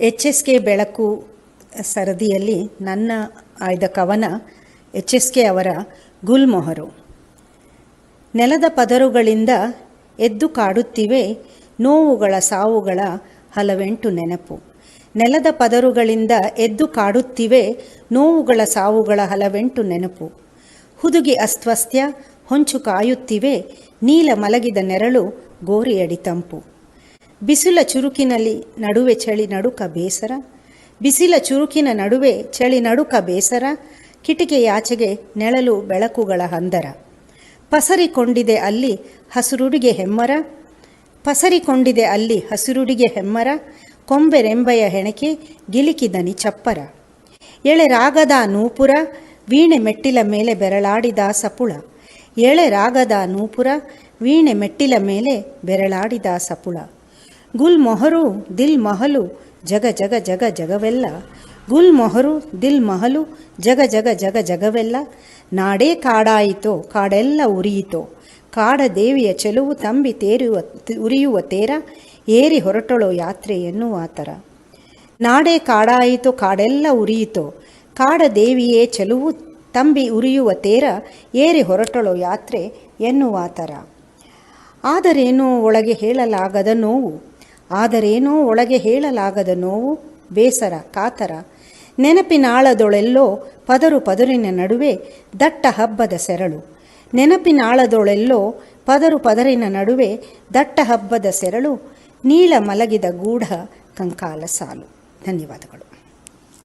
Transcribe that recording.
H S K ಬೆಳಕು ಸರದಿಯಲ್ಲಿ ನನ್ನ ಆಯ್ದ ಕವನ ಎಚ್ ಎಸ್ ಕೆ ಅವರ ಗುಲ್ಮೊಹರು. ನೆಲದ ಪದರುಗಳಿಂದ ಎದ್ದು ಕಾಡುತ್ತಿವೆ ನೋವುಗಳ ಸಾವುಗಳ ಹಲವೆಂಟು ನೆನಪು. ನೆಲದ ಪದರುಗಳಿಂದ ಎದ್ದು ಕಾಡುತ್ತಿವೆ ನೋವುಗಳ ಸಾವುಗಳ ಹಲವೆಂಟು ನೆನಪು. ಹುದುಗಿ ಅಸ್ವಸ್ಥ್ಯ ಹೊಂಚು ಕಾಯುತ್ತಿವೆ ನೀಲ ಮಲಗಿದ ನೆರಳು ಗೋರಿಯಡಿ ತಂಪು. ಬಿಸಿಲ ಚುರುಕಿನಲ್ಲಿ ನಡುವೆ ಚಳಿ ನಡುಕ ಬೇಸರ. ಬಿಸಿಲ ಚುರುಕಿನ ನಡುವೆ ಚಳಿ ನಡುಕ ಬೇಸರ. ಕಿಟಿಕೆಯಾಚೆಗೆ ನೆಳಲು ಬೆಳಕುಗಳ ಹಂದರ ಪಸರಿಕೊಂಡಿದೆ ಅಲ್ಲಿ ಹಸಿರುಡಿಗೆ ಹೆಮ್ಮರ. ಪಸರಿಕೊಂಡಿದೆ ಅಲ್ಲಿ ಹಸಿರುಡಿಗೆ ಹೆಮ್ಮರ. ಕೊಂಬೆರೆಂಬೆಯ ಹೆಣಕೆ ಗಿಲಿಕಿದನಿ ಚಪ್ಪರ ಎಳೆ ರಾಗದ ನೂಪುರ, ವೀಣೆ ಮೆಟ್ಟಿಲ ಮೇಲೆ ಬೆರಳಾಡಿದ ಸಪುಳ. ಎಳೆ ರಾಗದ ನೂಪುರ, ವೀಣೆ ಮೆಟ್ಟಿಲ ಮೇಲೆ ಬೆರಳಾಡಿದ ಸಪುಳ. ಗುಲ್ ಮೊಹರು ದಿಲ್ ಮಹಲು, ಜಗ ಜಗ ಜಗ ಜಗವೆಲ್ಲ. ಗುಲ್ ಮೊಹರು ದಿಲ್ ಮಹಲು, ಜಗ ಜಗ ಜಗ ಜಗವೆಲ್ಲ. ನಾಡೇ ಕಾಡಾಯಿತೋ, ಕಾಡೆಲ್ಲ ಉರಿಯಿತೋ. ಕಾಡ ದೇವಿಯ ಚೆಲುವು ತಂಬಿ ತೇರುವ, ಉರಿಯುವ ತೇರ, ಏರಿ ಹೊರಟಳೋ ಯಾತ್ರೆ ಎನ್ನುವ ಥರ. ನಾಡೇ ಕಾಡಾಯಿತೋ, ಕಾಡೆಲ್ಲ ಉರಿಯಿತೋ. ಕಾಡ ದೇವಿಯೇ ಚೆಲುವು ತಂಬಿ ಉರಿಯುವ ತೇರ, ಏರಿ ಹೊರಟಳೋ ಯಾತ್ರೆ ಎನ್ನುವ ಥರ. ಆದರೇನು ಒಳಗೆ ಹೇಳಲಾಗದ ನೋವು? ಆದರೇನೋ ಒಳಗೆ ಹೇಳಲಾಗದ ನೋವು, ಬೇಸರ, ಕಾತರ. ನೆನಪಿನಾಳದೊಳೆಲ್ಲೋ ಪದರು ಪದರಿನ ನಡುವೆ ದಟ್ಟ ಹಬ್ಬದ ಸೆರಳು. ನೆನಪಿನಾಳದೊಳೆಲ್ಲೋ ಪದರು ಪದರಿನ ನಡುವೆ ದಟ್ಟ ಹಬ್ಬದ ಸೆರಳು. ನೀಳ ಮಲಗಿದ ಗೂಢ ಕಂಕಾಲ ಸಾಲು. ಧನ್ಯವಾದಗಳು.